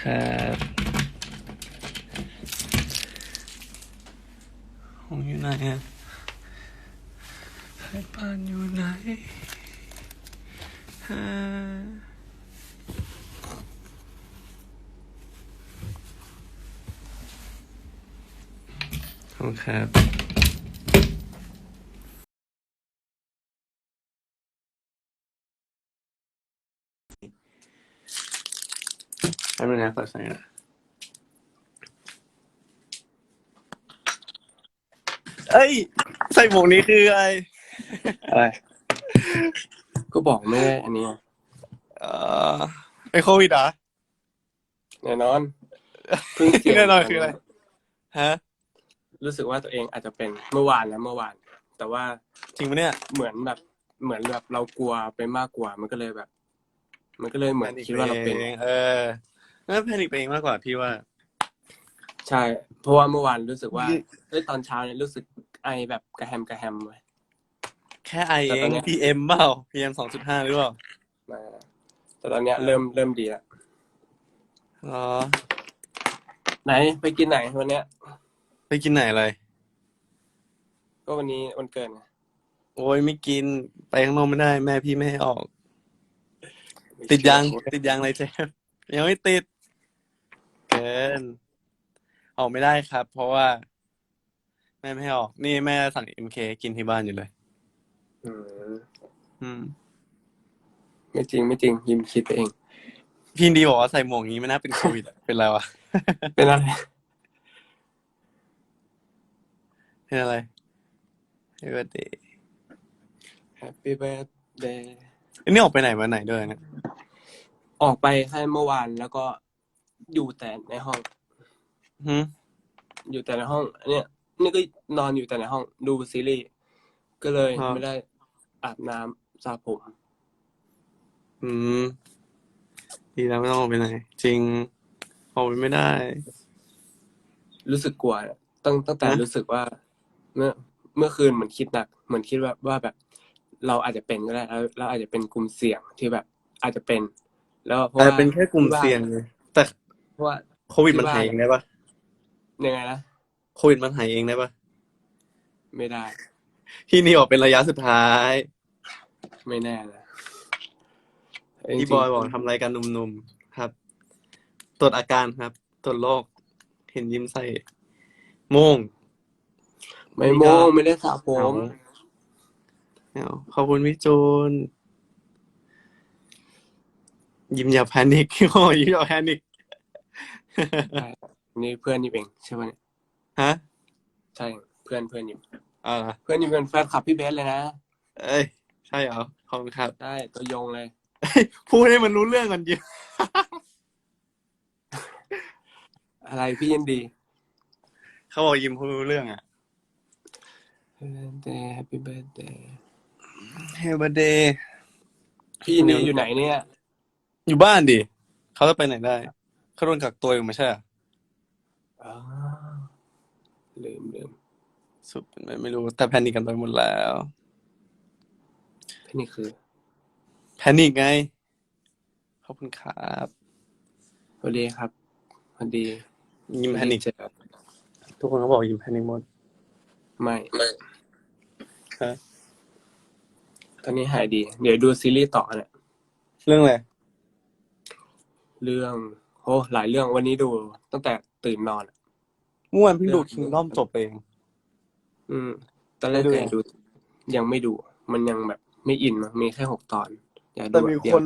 ครับผมอยู่ไหนอะให้ปานอยู่ไหนฮะขอบคุณครับ แป๊บนึงนะขอใส่นะเอ้ย ใส่หมวกนี้คืออะไรอะไรก็บอกไม่ได้อันนี้ไงเอ่อเป็นโควิดเหรอแน่นอนเพิ่งเสียแน่นอนคืออะไร ฮะ รู้สึกว่าตัวเองอาจจะเป็นเมื่อวานนะเมื่อวาน แต่ว่าจริงปะเนี่ย เหมือนแบบเหมือนแบบเรากลัวไปมากกว่า มันก็เลยแบบ มันก็เลยเหมือนคิดว่าเราเป็นองเออ น่าแพนิคไปเองมากกว่าพี่ว่า ใช่ เพราะว่าเมื่อวานรู้สึกว่าเอ้ยตอนเช้าเนี่ยรู้สึกไอแบบกระแฮมกระแฮมเลย แค่ไอแต่เอตอนง เนี้ย PM เปล่า PM สองจุดห้าหรือเปล่ามาแต่ตอนเนี้ยเริ่มเริ่มดีแล้วอ๋อไหนไปกินไหนวันเนี้ย ไปกินไหนอะไรก็วันนี้วันเกิดไงโอ้ยไม่กินไปข้างนอกไม่ได้ แม่พี่ไม่ให้ออก ติดยัง ติดยังอะไรเจมส์ยังไม่ติดเกิน ออกไม่ได้ครับ เพราะว่า แม่ไม่ให้ออก นี่แม่สั่งเอ็มเคกินที่บ้านอยู่เลย อืมอืม ไม่จริงไม่จริงยิมคิดไปเอง พี่ดีบอกว่าใส่หมวกนี้ไม่น่าเป็นโควิดอะเป็นอะไรวะ เป็นอะไรเป็นอะไร Happy birthday Happy birthday อันนี้ออกไปไหนมาไหนด้วยเนะ ออกไปแค่เมื่อวานแล้วก็ อยู่แต่ในห้องหืมอยู่แต่ในห้องอันเนี้ยนี่ก็นอนอยู่แต่ในห้องดูซีรีส์ก็เลยไม่ได้อาบน้ำสระผม อืม ดีแล้วไม่ต้องออกไปไหน จริง ออกไปไม่ได้ รู้สึกกลัวตั้งตั้งแต่ฮะ รู้สึกว่า เมื่อเมื่อคืนเหมือนคิดหนักเหมือนคิดว่าว่าแบบ เราอาจจะเป็นก็ได้แล้วเราอาจจะเป็นกลุ่มเสี่ยงที่แบบอาจจะเป็น แล้วเพราะแต่ว่าเป็นแค่กลุ่มเสี่ยงเลยแต่ เพราะว่าโควิดมันหายเองได้ปะยังไงนะโควิดมันหายเองได้ปะไม่ได้พี่นี่บอกเป็นระยะสุดท้าย ไม่แน่นะพี่บอยบอกทำรายการหนุ่มๆครับ ตรวจอาการครับ ตรวจโรคเห็นยิ้มใส่โม่งไม่โม้ไม่ได้สระผมเอาขอบคุณพี่จูนยิ้มอย่าแพนิคโอ้ยยิ้มอย่าแพนิค นี่เพื่อนยิมเองใช่ไหมเนี่ยฮะใช่เพื่อนเพื่อนยิมอ่าเพื่อนยิมเป็นแฟนคลับพี่เบสเลยนะเอ้ยใช่เหรอขอบคุณครับได้ตัวยงเลยพูดให้มันรู้เรื่องก่อนยิมอะไรพี่ยินดี เขาบอกยิมพูดรู้เรื่องอะ birthday happy birthday เฮลเบเดย์พี่ยินดีอยู่ไหนเนี่ย อยู่บ้านดิเขาจะไปไหนได้ เขาโดนกักตัวอยู่ไม่ใช่เหรออ๋อลืมลืมสุดเป็นไปไม่รู้ แต่แพนิคกันไปหมดแล้วพี่นี่คือแพนิคไงขอบคุณครับสวัสดีครับสวัสดียิมแพนิคเจอทุกคนเขาบอกยิมแพนิคหมดไม่ฮะตอนนี้หายดี เดี๋ยวดูซีรีส์ต่อเนี่ยเรื่องอะไรเรื่องโอ้หลายเรื่องวันนี้ดูตั้งแต่ตื่นนอน เมื่อวานเพิ่งดูเรื่องคิงด้อมจบเอง อืม ตอนแรกไม่ดูอยากดู ยังไม่ดู มันยังแบบไม่อินมั้งมีแค่หกตอน อยากดูแต่มีบบเดีคยวน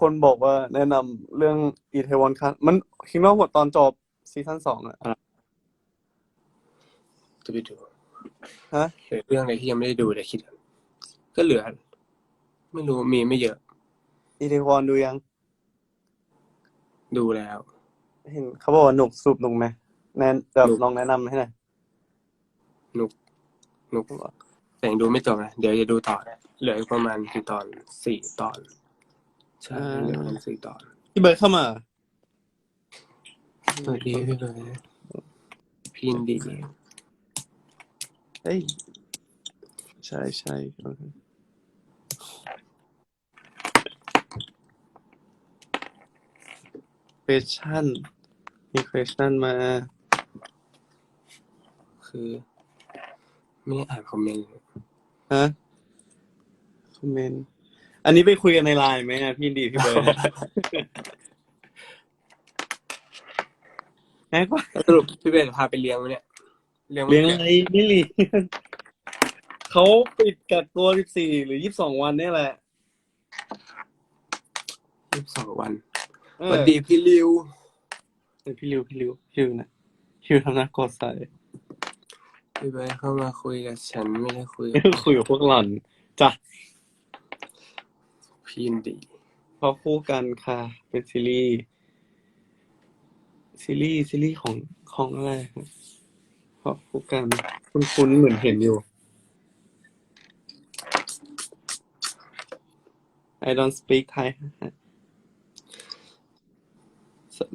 คนบอกว่าแนะนำเรื่องอีเทวอนคันมันคิงด้อมหมดตอนจบซีซั่นสองอะจะไปดูฮะเหลือเรื่องอะไรที่ยังไม่ได้ดูเดี๋ยวคิดก่อนก็เหลือ ไม่รู้มีไม่เยอะอีเทวอนดูยัง ดูแล้ว เห็นเขาบอกว่าหนุกสรุปหนุกไหมแนะแบบหนุก ลองแนะนำให้หน่อยนุกนุกแต่ยังดูไม่จบนะเดี๋ยวจะดูต่อนะเหลืออีกประมาณกี่ตอนสี่ตอน ใช่เหลือประมาณสี่ตอนพี่เบิร์ดเข้ามา สวัสดีพี่เลยพี่ยินดีเฮ้ยใช่ใช่โอเค question มี question มา คือ ไม่ได้อ่านคอมเมนต์ฮะ คอมเมนต์ อันนี้ไปคุยกันในไลน์ไหมอะพี่ดีพี่เบิร์ด ง่ายกว่าสรุปพี่เบนพาไปเลี้ยงไหมเนี่ยเลี้ยงเลี้ยงอะไรไม่เลี้ยงเขาปิดกักตัว 14 หรือ 22 วันเนี่ยแหละ ยี่สิบสองวันเอ สอวัสดีพี่ริวเออพี่ริวพี่ริวพี่ริวนะพี่ริวทำหน้ากดใส่พี่เบนเข้ามาคุยกับฉันไม่ได้คุยไม่กับได้คุยกับพวกหล่อนจ้ะพี่ยินดีเพราะคู่กันค่ะ เป็นซีรีส์ซีรีส์ซีรีส์ของของอะไรครับเพราะคู่กันคุ้นๆเหมือนเห็นอยู่ I don't speak Thai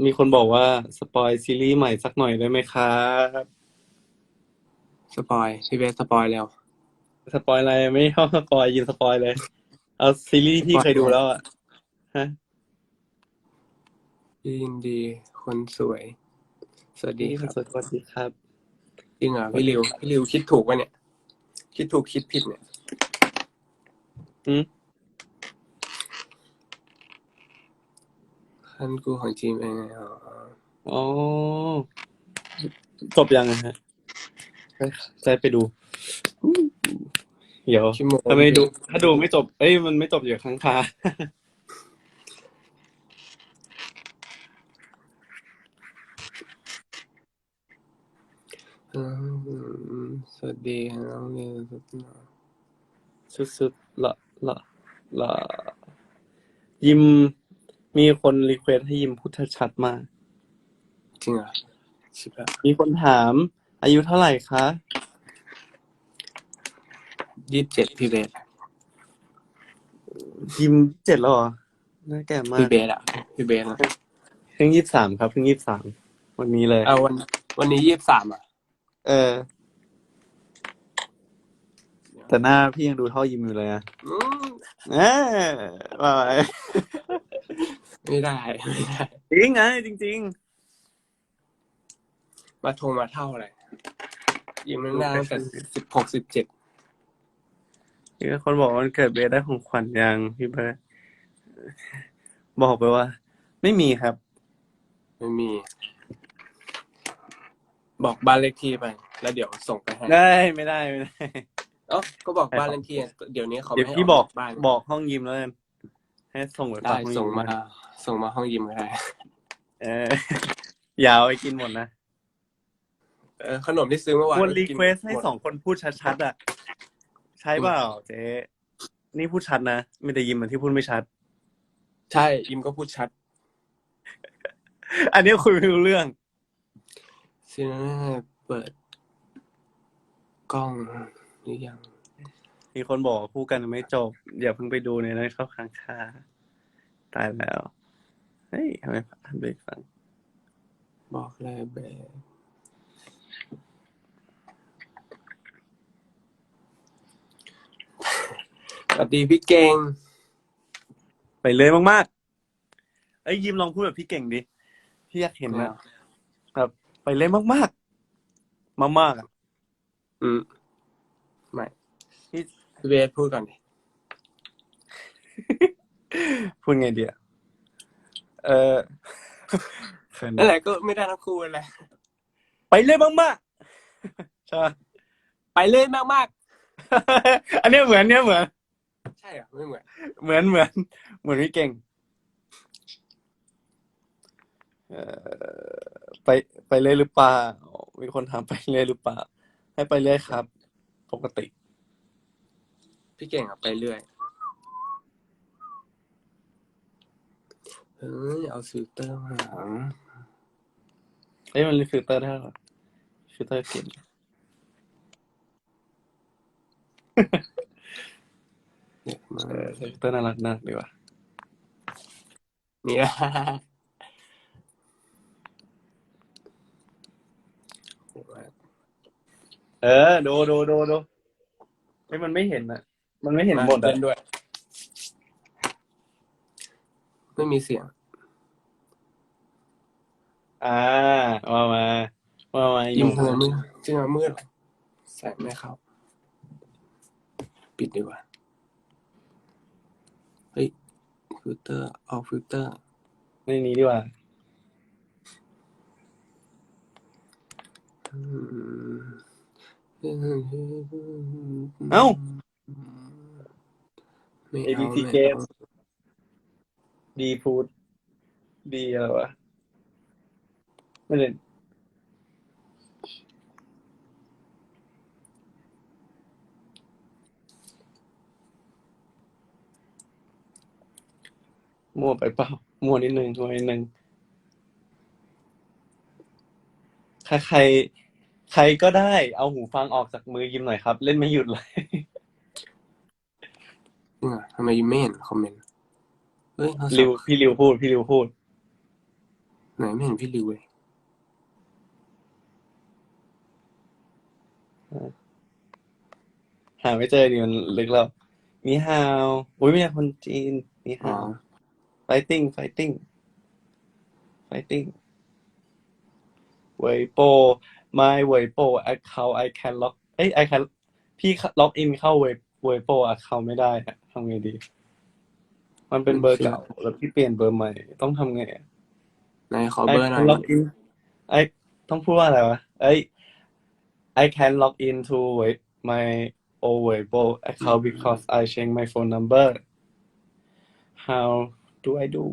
มีคนบอกว่าสปอยซีรีส์ใหม่สักหน่อยได้ไหมครับสปอยพี่เบนสปอยแล้ว สปอยอะไรไม่ชอบสปอยยินสปอยเลย เอาซีรีส์ที่เคยดูแล้วอะฮะพี่ยินดี คนสวย สวัสดีนี่คครันบสวัสดีครับ จริงเหรอพี่ริวพี่ริวคิดถูกปะเนี่ย คิดถูกคิดผิดเนี่ย อืม คันกูของจีมเองไงอ๋ออ๋อ จบยังนะฮะจะไปดู เดี๋ยวชั่วโมงถ้าไม่ดู ถ้าดูไม่จบ เอ้ยมันไม่จบอยู่ข้างคาอืมสวัสดีน้องเรียนสุดหล่อสุดๆละละละยิม มีคนรีเควสให้ยิมพูดชัดๆมาจริงเหรอชิบะมีคนถาม อายุเท่าไหร่คะยี่สิบเจ็ดพี่เบสยิมเจ็ดแล้วเหรอน่าแก่มาพี่กเบสอะพี่เบสอะเพิ่งยี่สิบสามครับเพิ่งยี่สิบสามวันนี้เลย เอาวัน วันนี้ยี่สิบสามอะเออ แต่หน้าพี่ยังดูเท่ายิมอยู่เลยอะอืมเออว่าไป ไม่ได้ไม่ได้จริงไงจริงมาโทรมาเท่าอะไรยิมนานตั้งแต่สิบหกสิบเจ็ดๆมีคนบอกว่าวันเกิดเบสได้ของขวัญยังพี่เบิร์ดบอกไปว่า ไม่มีครับ ไม่มี บอกบ้านเลขที่ไป แล้วเดี๋ยวส่งไปให้ได้ไม่ได้ไม่ได้ เอ้าก็บอกบ้านเลขที่เดี๋ยวนี้เขาเดี๋ยวไม่ให้พี่บอกบ้าน บอกห้องยิมแล้วกัน ให้ส่งไปได้ฝากห้องยิส่งมา ส่งมาห้องยิมก็ได้ เออ อย่าเอาไปกินหมดนะเออขนมที่ซื้อเมื่อวานควรก็รีกินเควสให้หมดสองคนพูดชัดๆอะ ใช่เปล่าเจ๊นี่พูดชัดนะไม่ได้ยินเหมือนที่พูดไม่ชัด ใช่ยิมก็พูดชัดอันนี้คุยไม่รู้เรื่อง ซีน่าเปิด กล้องหรือยัง มีคนบอกว่าคู่กันไม่จบ อย่าเพิ่งไปดูในนั้นเข้าค้างคาตายแล้ว เฮ้ยทำไมพันเบรกฟัง บอกเลยเบสสวัสดีพี่เก่ง ไปเลยมากๆเอ้ยยิมลองพูดแบบพี่เก่งดิ พี่อยากเห็นนะแบบไปเลยมากๆ มากๆอะอืม ไม่ พี่ พี่เบสพูดก่อนดิพูดไงเดียเออเขินนั่นแหละก็ไม่ได้ทั้งคู่แหละไปเลยมากๆใช่ปะไปเลยมากอันเนี้ยเหมือนเนี้ยเหมือน ๆ ใช่เหรอไม่เหมือนเหมือนเหมือนเหมือนพี่เก่งเออไปไปเลยหรือเปล่า มีคนถามไปเลยหรือเปล่า ให้ไปเลยครับ ปกติ พี่เก่งอะไปเรื่อยเฮ้ยเอาฟิลเตอร์มาเอ้ยมันรีฟิลเตอร์ได้หรอฟิลเตอร์เก่งเด็กมาเออฟิลเตอร์น่ารักน่ารักดีว่ะเนี่ยเออดูดูดูดูเฮ้ยมันไม่เห็นอะ มันไม่เห็นหมดเล่อะนด้วย ไม่มีเสียง อ่าว่ามาว่ามายิ้มทำไมมืดจริงเหรอมืดแสงไม่เข้าปิดดีกว่า เฮ้ย ฟิลเตอร์เอาฟิลเตอร์ ในนี้ดีกว่าเอ้า ไม่เอา ABT ไม่ Games เอา ดีฟูด ดีอะไรวะไม่เล่นมั่วไปเปล่ามั่วนิดนึงมั่วนิดนึงใครใครใครก็ได้ เอาหูฟังออกจากมือยิมหน่อยครับ เล่นไม่หยุดเลย จริงเหรอทำไมยิ้มไม่เห็นคอมเมนต์เฮ้ยโทรศัพท์ริวพี่ริวพูด พี่ริวพูด ไหนไม่เห็นพี่ริวเลยหาไม่เจอดิมันลึกแล้วมีฮาวอุ้ยไม่ใช่คนจีนมีอ๋อฮาว fighting fighting fighting เวยโป my เวยโป account I can lock เอ้ย I can พี่ล็อกอินเข้าเวยเวยโป account ไม่ได้อะ ทำไงดี มันเป็นเบอร์เก่าแล้วพี่เปลี่ยนเบอร์ใหม่ ต้องทำไงอะไหนขอเบอร์หน่อย I can log in I ต้องพูดว่าอะไรวะเอ้ย I can log in to Wei- my old Weibo account because I changed my phone number how do I do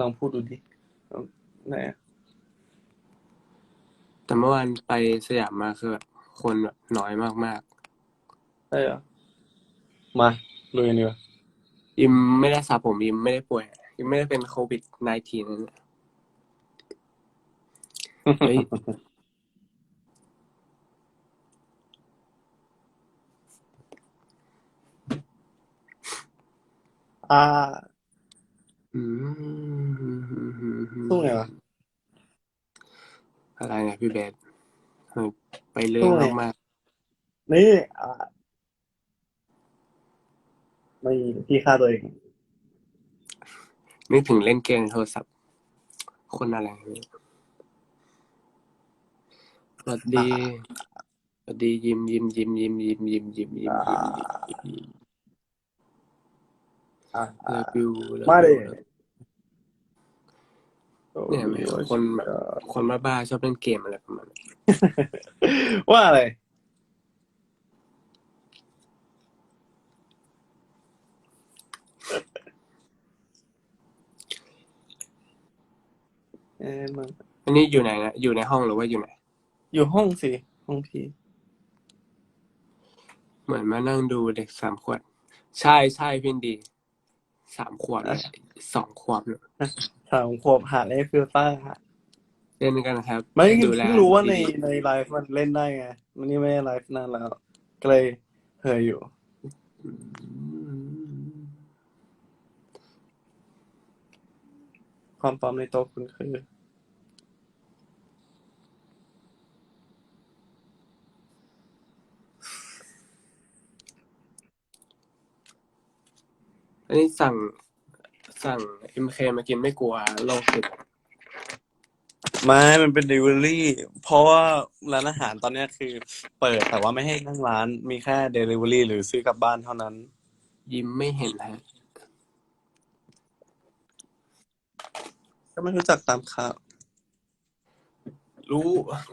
ลองพูดดูดิไหนอะแต่เมื่อวานไปสยามมาคือแบบ คนแบบน้อยมากได้เหรอมาลุยกันดีกว่าๆยิมไม่ได้สระผมยิมไม่ได้ป่วยยิมไม่ได้เป็นโควิด -19 นั่นแหละเฮ้ย อ่าอืมสู้ไงวะอะไรเนี่ยพี่เบสทำ ไมไปเรื่อสู้งไงมากนี่อ่าไม่พี่ฆ่าตัวเองๆนึกถึงเล่นเกมในโทรศัพท์ คนอะไรเนี่ยสวัสดีสวัสดียิมยิมยิมยิมยิมยิมยิมยิมยิมยิมยิมอ่าเลิฟยูเลิฟมาดิยู เนี่ยแม่งคนแบบคนบ้าๆชอบเล่นเกมอะไรประมาณนั้นว่าอะไร เอ้ยมันอันนี้อยู่ไหนนะอยู่ในห้องหรือว่าอยู่ไหน อยู่ห้องสิ ห้องพี่เหมือนมานั่งดูเด็กสามขวบใช่ใช่พี่ดี สามขวบเนี่ยสองขวบเนี่ย สามขวบหาเล่นฟิลเตอร์ฮะเล่นกันนะครับไม่ดูแลเพิ่งรู้ว่าในดีในไลฟ์มันเล่นได้ไงมันนี่ไม่ได้ไลฟ์นานแล้ว ก็เลยเฮยอยู่ๆอืมความปลอมในตัวคุณคือ อันนี้สั่ง สั่งเอ็มเคมากินไม่กลัวโรคติดไม่มันเป็น delivery เพราะว่าร้านอาหารตอนเนี้ยคือ เปิดแต่ว่าไม่ให้นั่งร้าน มีแค่ delivery หรือซื้อกลับบ้านเท่านั้น ยิ้มไม่เห็นฮะก็ไม่รู้จักตามข่าว รู้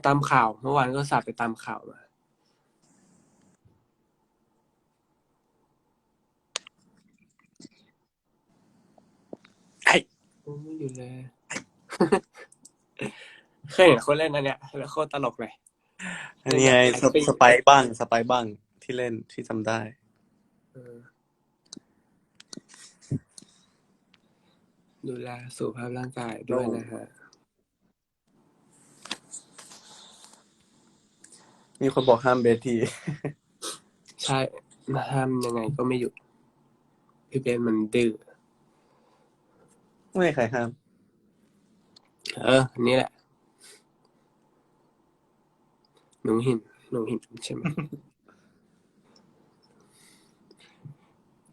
ตามข่าว เมื่อวานก็สับไปตามข่าวมาไอ้ ไม่อยู่เลย เคยเห็นคนเล่นอันเนี้ยแล้วโคตรตลกเลย อันนี้ไงสปสไปซ์บ้างสไปซ์บ้างที่เล่นที่จำได้ เออดูแลสุขภาพร่างกายด้วยนะฮะ มีคนบอกห้ามเบสที ใช่ห้ามยังไงก็ไม่หยุดพี่เบนมันดื้อ ไม่มีใครห้าม เอออันนี่แหละ หนูหิน หนูหินใช่ไหม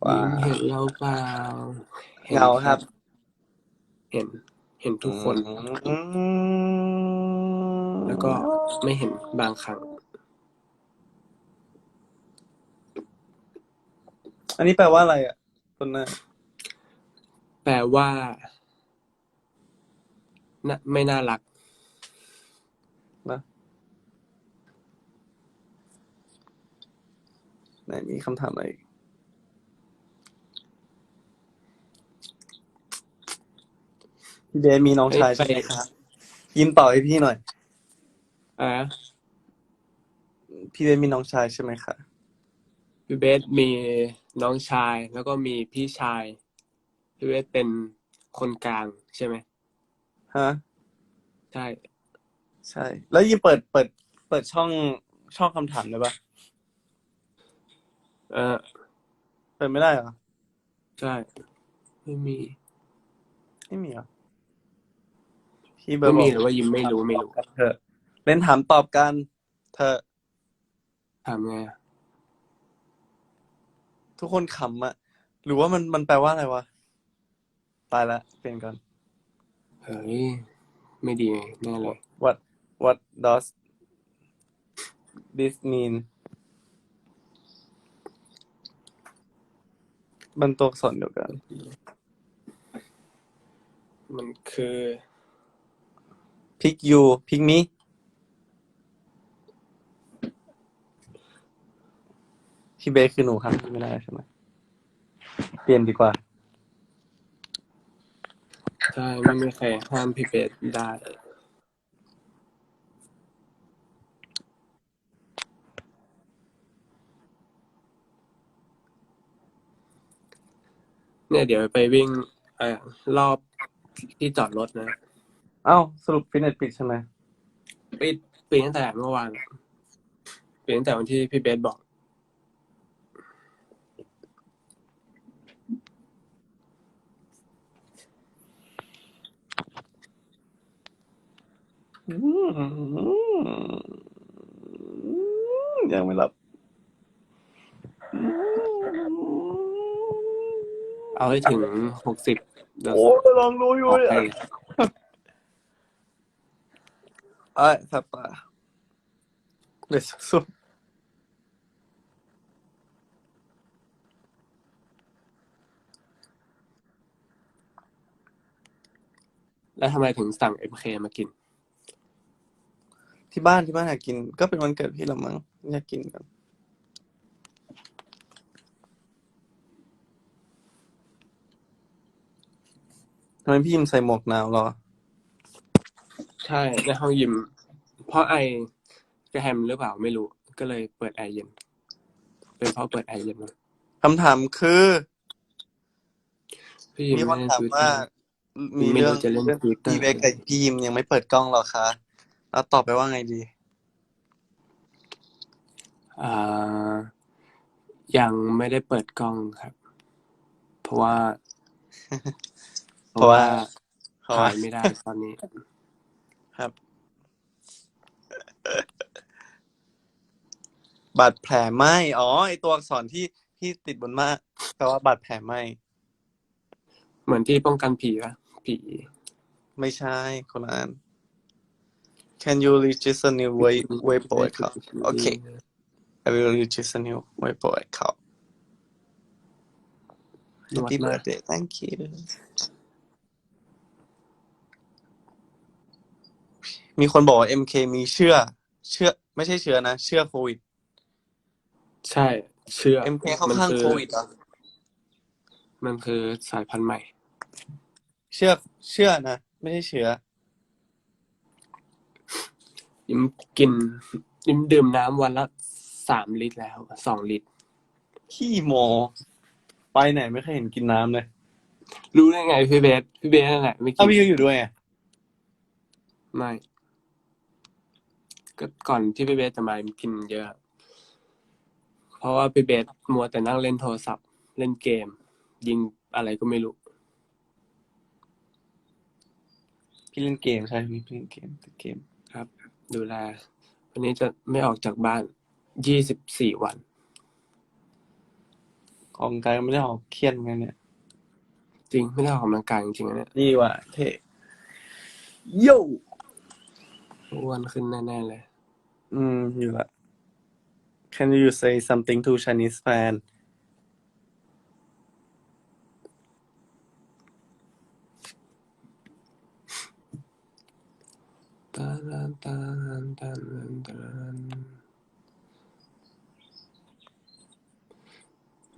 ว้ายิ้มเห็นเราเปล่าห็นเหงาครับ เห็น เห็นทุกคน อืมแล้วก็ไม่เห็นบางครั้ง อันนี้แปลว่าอะไรอะคนน่ะ แปลว่าน่ะไม่น่ารักนะไหนมีคำถามอะไรอีกพี่เบสมีน้องชายเอ้ใช่ยไหมครับ ยิ้มต่อให้พี่หน่อย อ่าพี่เบสมีน้องชายใช่ไหมคะพี่เบสมีน้องชายแล้วก็มีพี่ชาย พี่เบสเป็นคนกลางใช่ไหมฮะใช่ ใช่ แล้วยิ้มเปิดเปิด เปิดช่องช่องคำถามได้ปะเออเปิดไม่ได้เหรอใช่ไม่มีไม่มีเหรอพี่เบอไม่ร์บมีอกหรือว่ายิ้มไม่รู้ไม่รู้เธอเล่นถามตอบกันเธอถามไงอะทุกคนขำอะหรือว่ามันมันแปลว่าอะไรวะ ตายละเปลี่ยนก่อน เฮ้ยไม่ดีแน่เลย what what does this mean มันตัวอักษรเดียวกัน มันคือ pick you pick me พี่เบสคือหนูครับ ไม่ได้ใช่ไหม เปลี่ยนดีกว่า ใช่ไม่มีใครห้ามพี่เบสได้ เนี่ยเดี๋ยวไปวิ่งเอ่อรอบที่จอดรถนะ เอ้าสรุปฟิตเนสปิดใช่ไหม ปิดปิดตั้งแต่เมื่อวานปิดตั้งแต่วันที่พี่เบสบอก ยังไม่หลับ เอาให้ถึงหกสิบเดี๋ยวโอ้ลองดูอยู่ออกเนี่ยไปไอ้สับตาเดี๋ยวสุดแล้วทำไมถึงสั่งเอ็มเคมากิน ที่บ้านที่บ้านอยากกิน ก็เป็นวันเกิดพี่ละมั้งอยากกินกันทำไมพี่ยิมใส่หมวกหนาวเหรอ ใช่ในห้องยิม เพราะไอกระแฮมหรือเปล่าไม่รู้ ก็เลยเปิดแอร์เย็น เป็นเพราะเปิดแอร์เย็นมั้งคำถามคือ พี่ยิมมีคนไม่ได้ถามซื้อว่า มีไม่เรื่รู้องจะเล่นเรื่อง Twitter พี่เบกกับพี่ยิมยังไม่เปิดกล้องหรอคะ แล้วตอบไปว่าไงดี อ่า ยังไม่ได้เปิดกล้องครับ เพราะว่า เพราะว่าเพราะว่า ถ่ายไม่ได้ตอนนี้ ครับ บาดแผลไหมอ๋อไอตัวอักษรที่ที่ติดบนมากแปลว่าบาดแผลไหมเหมือนที่ป้องกันผีปะผี ไม่ใช่คนละอัน Can you register new way Weibo account Okay I will register new Weibo account นวด Happy มาก birthday thank you มีคนบอกว่า MK มีเชื่อ เชื่อ ไม่ใช่เชื้อนะ เชื่อโควิด ใช่ เชื่อ MK เข้าข้างมันอโควิดเหรอมันคือสายพันธุ์ใหม่ เชื่อ เชื่อนะ ไม่ใช่เชื้อ ยิมกินยิมดื่มน้ำวันละสามลิตรแล้วสองลิตร ขี้โม ไปไหนไม่เคยเห็นกินน้ำเลยรู้ได้ไงพี่เบสพี่เบสนั่นแหละไม่กิถ้านพี่ก็อยู่ด้วยไงไม่ก็ก่อนที่พี่เบสจะมากินเยอะ เพราะว่าพี่เบสมัวแต่นั่งเล่นโทรศัพท์ เล่นเกม ยิงอะไรก็ไม่รู้ พี่เล่นเกมใช่พี่เล่นเกมติดเกมครับ ดูแล วันนี้จะไม่ออกจากบ้านยี่สิบสี่วันออกกำลังกายก็ไม่ได้ออกเครียดเหมือนกันเนี่ย จริงไม่ได้ออกกำลังกายจริงๆนะเนี่ยนี่ว่ะเท่โย่อ้วนขึ้นแน่ๆเลย อืม อยู่ละ Can you say something to Chinese fan ตาลานตาลานตาลานตาลาน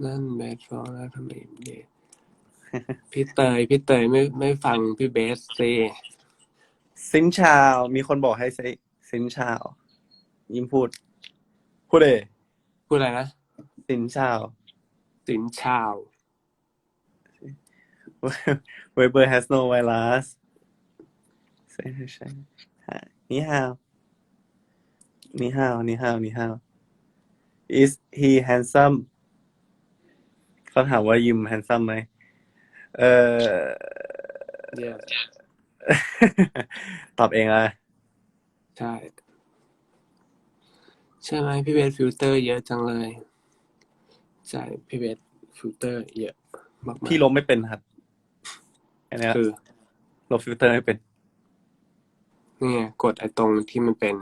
นั่นเบสฟองแล้วทำไมเด็กพี่เตยพี่เตยไม่ไม่ฟังพี่เบสสิสินชาว มีคนบอกให้ say สินชาว ยิ้มพูด พูดเลยพูดอะไรนะสินชาวสินชาว Weber has no virus say ใช่ นี่ฮาวนี่ฮาวนี่ฮาวนี่ฮาว is he handsome เขาถามว่ายิม handsome ไหมเออ Yes ตอบเองอะใช่ ใช่ไหมพี่เบสฟิลเตอร์เยอะจังเลย ใช่พี่เบสฟิลเตอร์เยอะมากๆพี่ลบไม่เป็นครับอันเนี้ยคือลบฟิลเตอร์ไม่เป็น นี่ไงกดไอ้ตรงที่มันเป็น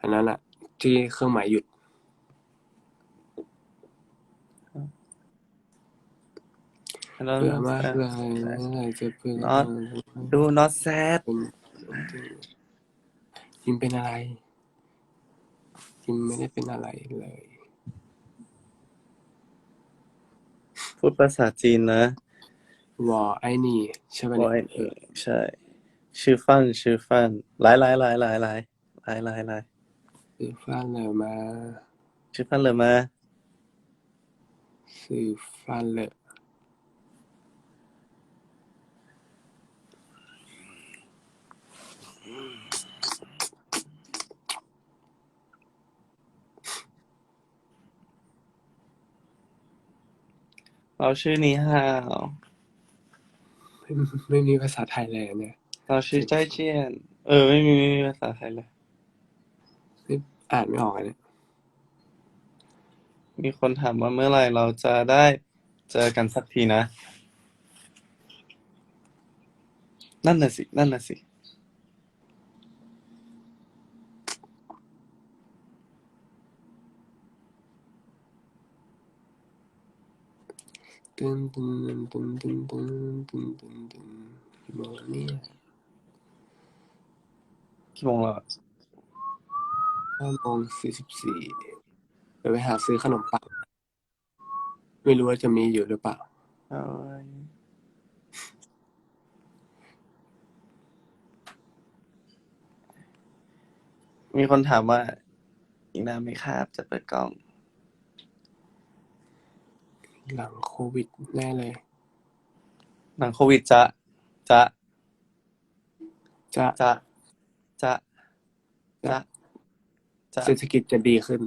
อันนั้นอะที่เครื่องหมายหยุดแล้วเบื่อมากเลยเมื่อไหร่จะเพื่อน Not ดู not sad เป็นยิมเป็นอะไรยิมไม่ได้เป็นอะไรเลย พูดภาษาจีนนะวอไอ้นี่ใช่ไหมบอยเออใช่ ชื่อฟันชื่อฟันหลายหลายหลายหลายหลายหลายหลายหลายซื้อฟันเลยมาชื่อฟันเลยมาซื้อฟันเลยเราชื่อนี้ฮาวไม่ไม่มีภาษาไทยเลยเนี่ย เราชื่อใจเจียน เออ ไม่มีไม่มีภาษาไทยเลย นี่อ่านไม่ออกอะเนี่ยมีคนถามว่าเมื่อไหร่เราจะได้เจอกันสักทีนะ นั่นน่ะสิ นั่นน่ะสิ ตึ้นตึ้นตึ้นตึ้นตึ้นตึ้นตึ้นตึ้นกี่โมงแล้วเนี่ย กี่โมงแล้วอะห้าโมงสี่สิบสี่เดี๋ยวไปหาซื้อขนมปัง ไม่รู้ว่าจะมีอยู่หรือเปล่า เอาไว้มีคนถามว่า อีกนานไหมครับจะเปิดกล้อง หลังโควิดแน่เลย หลังโควิดจะจะจะจะจะ จะจะเศรษฐกิจจะดีขึ้น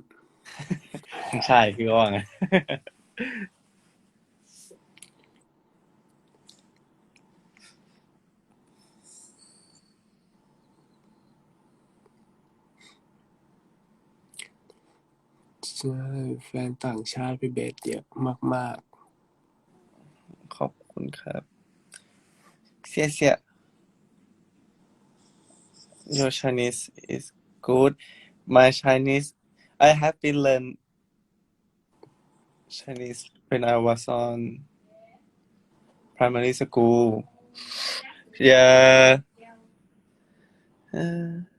ใช่คือว่าไงใช่แฟนต่างชาติพี่เบสเยอะมาก ขอบคุณครับ เสียเสีย Your Chinese is good My Chinese I have been learn Chinese when I was on primary school Yeah Uh, ๆ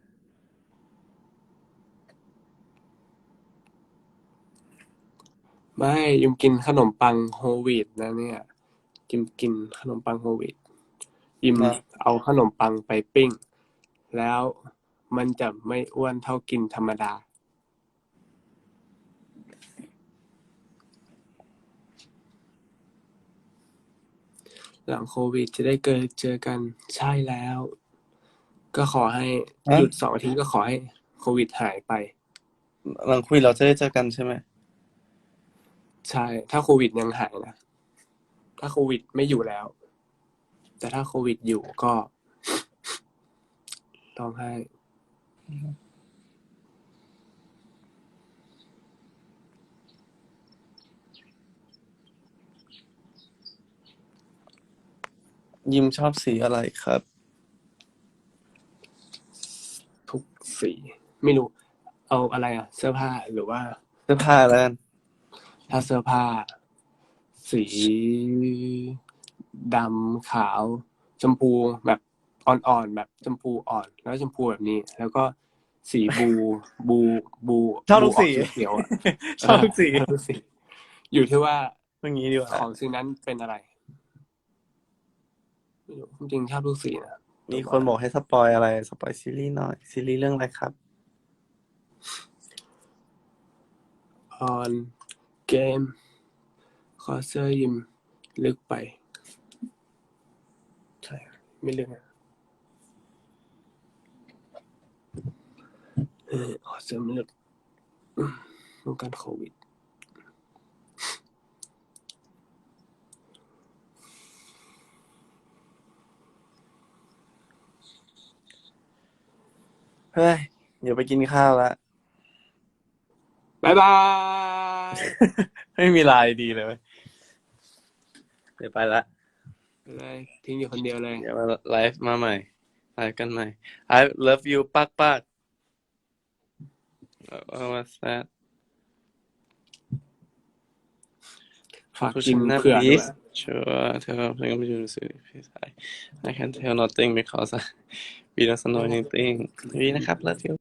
ไม่ยิมกินขนมปังโฮลวีตนะเนี่ยยิมกินขนมปังโฮลวีตยิมนะเอาขนมปังไปปิ้ง แล้ว มันจะไม่อ้วนเท่ากินธรรมดา หลังโควิดจะได้เกิดเจอกันใช่แล้ว ก็ขอให้ฮะหยุดสองอาทิตย์ก็ขอให้โควิดหายไป หลังคุยเราจะได้เจอกันใช่ไหมใช่ ถ้าโควิดยังหายนะ ถ้าโควิดไม่อยู่แล้ว แต่ถ้าโควิดอยู่ก็ต้องให้ ยิมชอบสีอะไรครับ ทุกสี ไม่รู้ เอาอะไรอะ เสื้อผ้าหรือว่า เสื้อผ้าแล้วกันถ้าเสื้อผ้า สีดำขาว ชมพูแบบ อ่อนๆแบบชมพูอ่อนแล้วชมพูแบบนี้ แล้วก็สีบูบูบูชอบทุกสีบูออเขียวๆอะชอบทุกสีชอบทุกสีอยู่ที่ว่าอย่างนี้ดีกว่าของสิ่งนั้นเป็นอะไรไม่รู้จริงๆชอบทุกสีนะมีคนบอกให้สปอยอะไรสปอยซีรีส์หน่อยซีรีส์เรื่องอะไรครับออนเกมคอเซอร์ยิมลึกไป ใช่ ไม่ลึกอะ ออขอเสริมลึกอืมป้องกันโควิดเฮ้ยเดี๋ยวไปกินข้าวละบายบาย ไม่มีไลายดีเลยเว้ยเดี๋ยวไปละ เลยทิ้งอยู่คนเดียวเลย เดี๋ยวมาไลฟ์มาใหม่ ไลฟ์กันใหม่ I love you ปักปัก What was that ฝากกินเผื่อด้วย please sure tell me I'm going to I I can tell nothing because I we don't know anything วีนะครับ love you